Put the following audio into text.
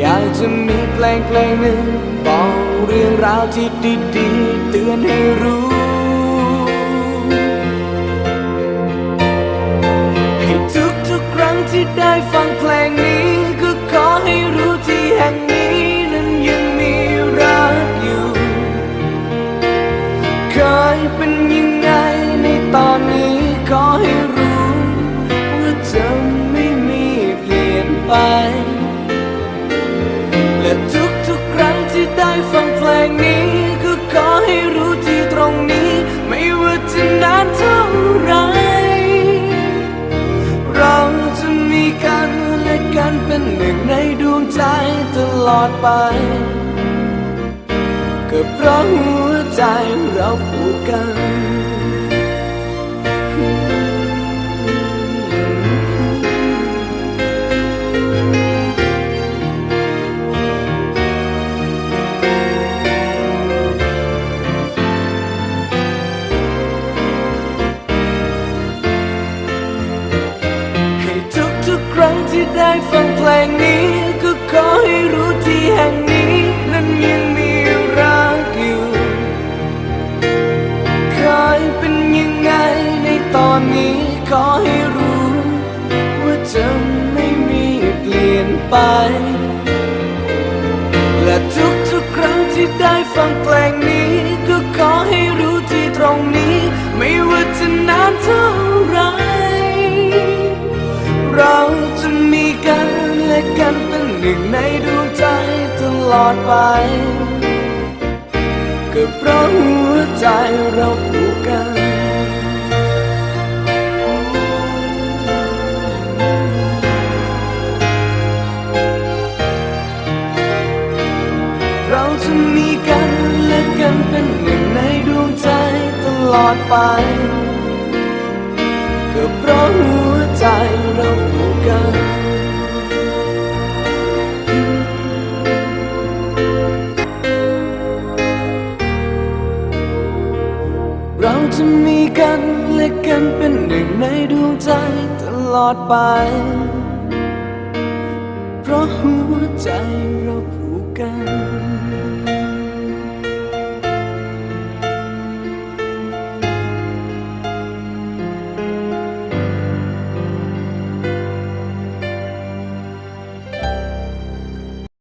อยากจะมีเพลงเพลงหนึ่งบอกเรื่องราวที่ดีๆเตือนให้รู้ หนึ่งในดวงใจตลอดไป ก็เพราะหัวใจเราผูกกันให้ทุกๆครั้งที่ได้ฟัง งนี้ ก็ขอให้รู้ที่แห่งนี้ นั้นยังมีรักอยู่เคยเป็นยังไงในตอนนี้ขอให้รู้ ว่าจะไม่มีเปลี่ยนไป และทุกทุกครั้งที่ได้ฟังเพลงนี้ ก็ขอให้รู้ที่ตรงนี้ ไม่ว่าจะนานเท่าไร ลอดไป ก็เพราะหัวใจเราผูกกัน เราจะมีกันและกันเป็นหนึ่งในดวงใจตลอดไป ก็เพราะ กันและกันเป็นหนึ่งในดวงใจตลอดไป เพราะหัวใจเราผูกกัน